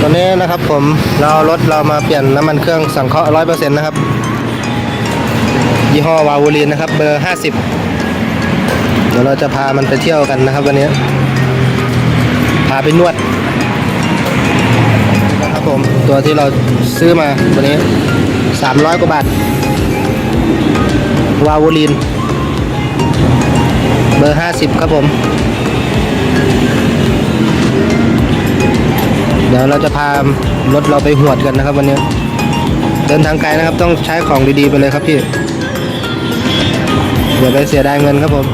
ตอนนี้นะครับผมเรารถเรามาเปลี่ยนน้ำมันเครื่องสังเคราะห์ร้อยเปอร์เซ็นต์นะครับ ยี่ห้อวาวูลีนนะครับ เบอร์ห้าสิบเดี๋ยวเราจะพามันไปเที่ยวกันนะครับวันนี้ พาไปนวดนะครับผมตัวที่เราซื้อมาวันนี้สามร้อยกว่าบาท วาวูลีนเบอร์ห้าสิบครับผม เดี๋ยวเราจะพารถเราไปหวดกันนะครับวันนี้ เดินทางไกลนะครับต้องใช้ของดีๆไปเลยครับพี่อย่าไปเสียดายเงินครับผม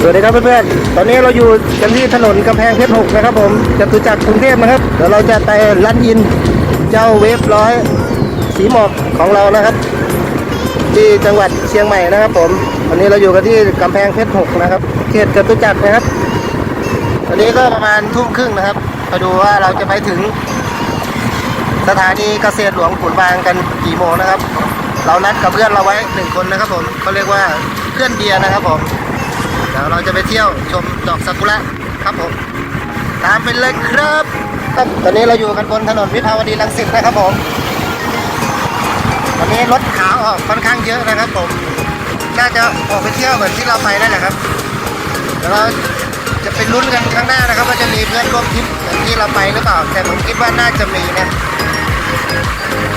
สวัสดีครับเพื่อนๆ ตอนนี้เราอยู่กันที่ถนนกำแพงเพชรหกนะครับผมจตุจักรกรุงเทพนะครับ เดี๋ยวเราจะไปลันยินเจ้าเวฟร้อย สีหมอกของเรานะครับ ที่จังหวัดเชียงใหม่นะครับ ผมวันนี้เราอยู่กันที่กำแพงเพชรหกนะครับ เขตจตุจักรนะครับตอนนี้ก็ประมาณทุ่มครึ่งนะครับมาดูว่าเราจะไปถึง สถานีเกษตรหลวงขุนบางกันกี่โมงนะครับ เรานัดกับเพื่อนเราไว้หนึ่งคนนะครับผมเขาเรียกว่าเพื่อนเบียร์นะครับผมเดี๋ยวเราจะไปเที่ยวชมดอกซากุระครับผมตามไปเลยครับ ตอนนี้เราอยู่กันบนถนนวิภาวดีรังสิตนะครับผม วันนี้รถขาออกค่อนข้างเยอะนะครับผม น่าจะออกไปเที่ยวเหมือนที่เราไปนั่นแหละครับเดี๋ยวเราจะไปลุ้นกันข้างหน้านะครับ ว่าจะมีเพื่อนร่วมทริปเหมือนที่เราไปหรือเปล่า แต่ผมคิดว่าน่าจะมีนะ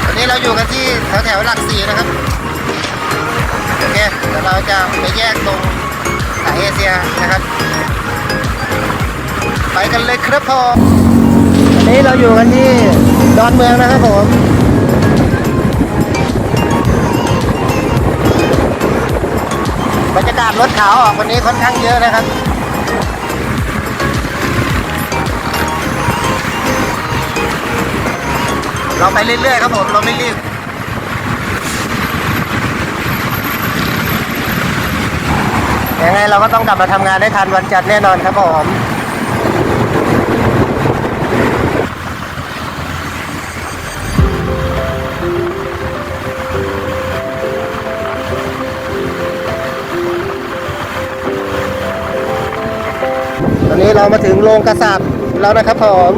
ตอนนี้เราอยู่กันที่แถวแถวหลักสี่นะครับโอเคเดี๋ยวเราจะไปแยกตรงสายเอเชียนะครับ ไปกันเลยครับผมวันนี้เราอยู่กันที่ดอนเมืองนะครับผม ดรรยากาศรถขาวออกวันนี้ค่อนข้างเยอะนะครับเราไปเรื่อยๆครับผมเราไม่รีบยังไงเราก็ต้องกลับมาทำงานได้ทันวันจันทร์แน่นอนครับผม ตอนนี้เรามาถึงโรงกระสาบแล้วนะครับผม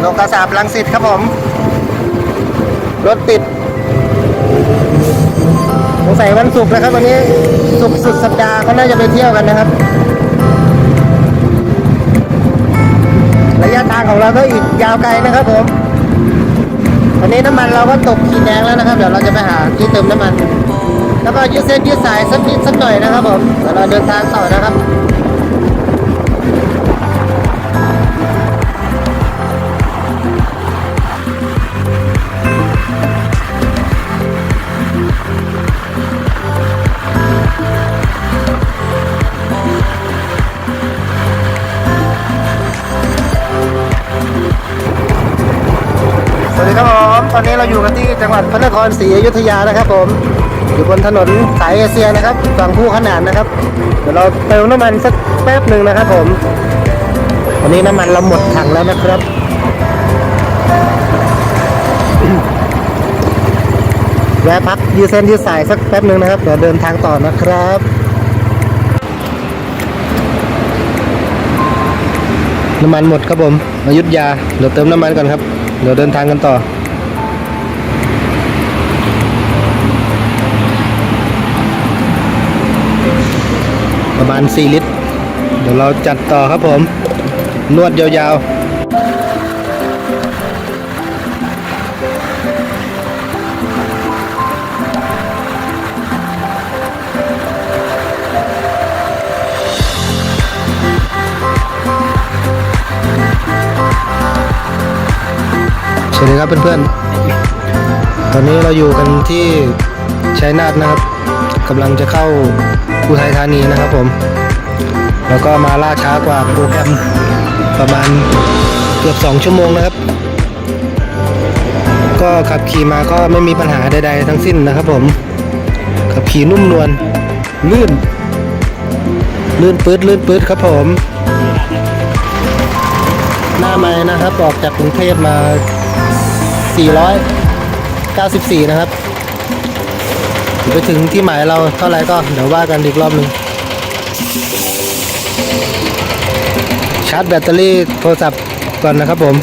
โรงกระสาบลังสิตครับผม รถติดสงสัยวันศุกร์นะครับ วันนี้ศุกร์สุดสัปดาห์เขาน่าจะไปเที่ยวกันนะครับ ระยะทางของเราก็อีกยาวไกลนะครับผมวันนี้น้ำมันเราก็ตกขีดแดงแล้วนะครับ เดี๋ยวเราจะไปหาที่เติมน้ำมัน แล้วก็ยืดเส้นยืดสายสักนิดสักหน่อยนะครับผมเดี๋ยวเราเดินทางต่อนะครับ เราอยู่กันที่จังหวัดพระนครศรีอยุธยานะครับ ผม อยู่บนถนนสายเอเชียนะครับฝั่งผู้ขนานนะครับ เดี๋ยวเราเติมน้ำมันสักแป๊บหนึ่งนะครับ ผมวันนี้น้ำมันเราหมดถังแล้วนะครับแวะพักยืดเส้นยืดสายสักแป๊บหนึ่งนะครับเดี๋ยวเดินทางต่อนะครับน้ำมันหมดครับผมอยุธยา เดี๋ยวเติมน้ำมันก่อนครับ เดี๋ยวเดินทางกันต่อ ประมาณ 4 ลิตร เดี๋ยวเราจัดต่อครับผม นวดยาวๆสวัสดีครับเพื่อนๆ ตอนนี้เราอยู่กันที่ชัยนาทนะครับกำลังจะเข้า อุทัยธานีนะครับผม แล้วก็มาล่าช้ากว่าโปรแกรมประมาณเกือบ 2 ชั่วโมงนะครับ ก็ขับขี่มาก็ไม่มีปัญหาใดๆทั้งสิ้นนะครับผม ขับขี่นุ่มนวลลื่น ลื่นปื๊ดลื่นปื๊ดครับผม หน้าไม้นะครับ ออกจากกรุงเทพมา 494 นะครับ ไปถึงที่หมายเราเท่าไรก็เดี๋ยวว่ากันอีกรอบหนึ่งาร์จแบตเตอรี่โทรศัพท์ก่อนนะครับผม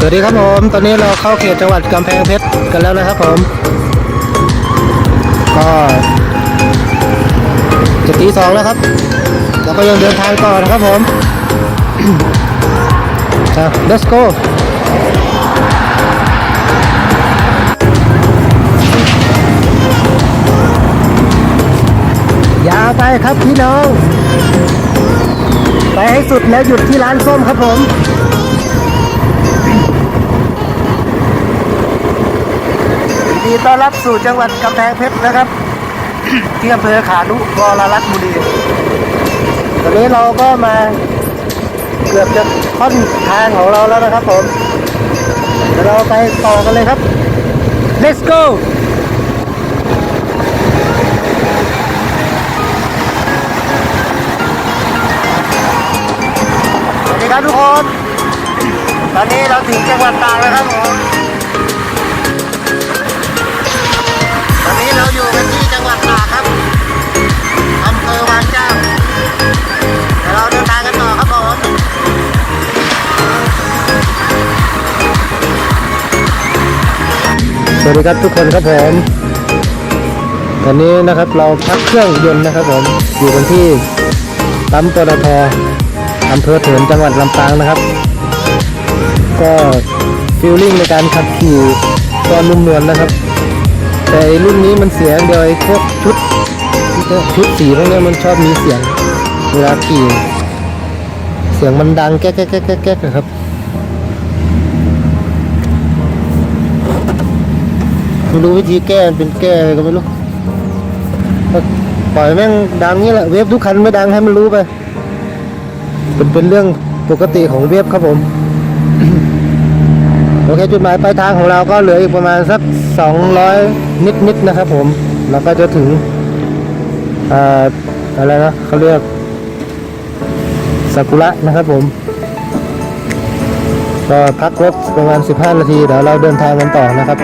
สวัสดีครับผม ตอนนี้เราเข้าเขตจังหวัดกำแพงเพชรกันแล้วนะครับผม ก็จะตีสองแล้วครับ แล้วก็ยังเดินทางต่อนะครับผมอะ let's go ยาวไปครับพี่น้อง ไปให้สุดแล้วหยุดที่ร้านส้มครับผม ดีต้อนรับสู่จังหวัดกำแพงเพชรนะครับ ที่อำเภอขานุวรรัตบุรีตอนนี้เราก็มาเกือบจะค่อนทางของเราแล้วนะครับผมเดี๋ยวเราไปต่อกันเลยครับ let's go สวัสดีครับทุกคน ตอนนี้เราถึงจังหวัดตากแล้วครับผม สวัสดีครับทุกคนครับผมตอนนี้นะครับเราพักเครื่องยนต์นะครับผมอยู่กันที่ปั๊มปตทอำเภอเถินจังหวัดลำปางนะครับ ก็ฟิลลิ่งในการขับขี่ก็นุ่มนวลนะครับ แต่รุ่นนี้มันเสียงเดียวไอ้พวกชุดชุดสีพวกนี้มันชอบมีเสียงเวลาขี่เสียงมันดังแก๊กแก๊กแก๊กแก๊กแก๊กอะครับ ไม่รู้วิธีแก้เป็นแก้อะไรก็ไม่รู้ปล่อยแม่งดังนี่แหละเวฟทุกคันไม่ดังให้มันรู้ไปเป็นเป็นเรื่องปกติของเวฟครับผม โอเคจุดหมายปลายทางของเราก็เหลืออีกประมาณสัก 200 นิดนิดๆนะครับผมแล้วก็จะถึงอ่าอะไรนะเขาเรียกซากุระนะครับผมก็พักรถประมาณ 15 นาทีเดี๋ยวเราเดินทางกันต่อนะครับ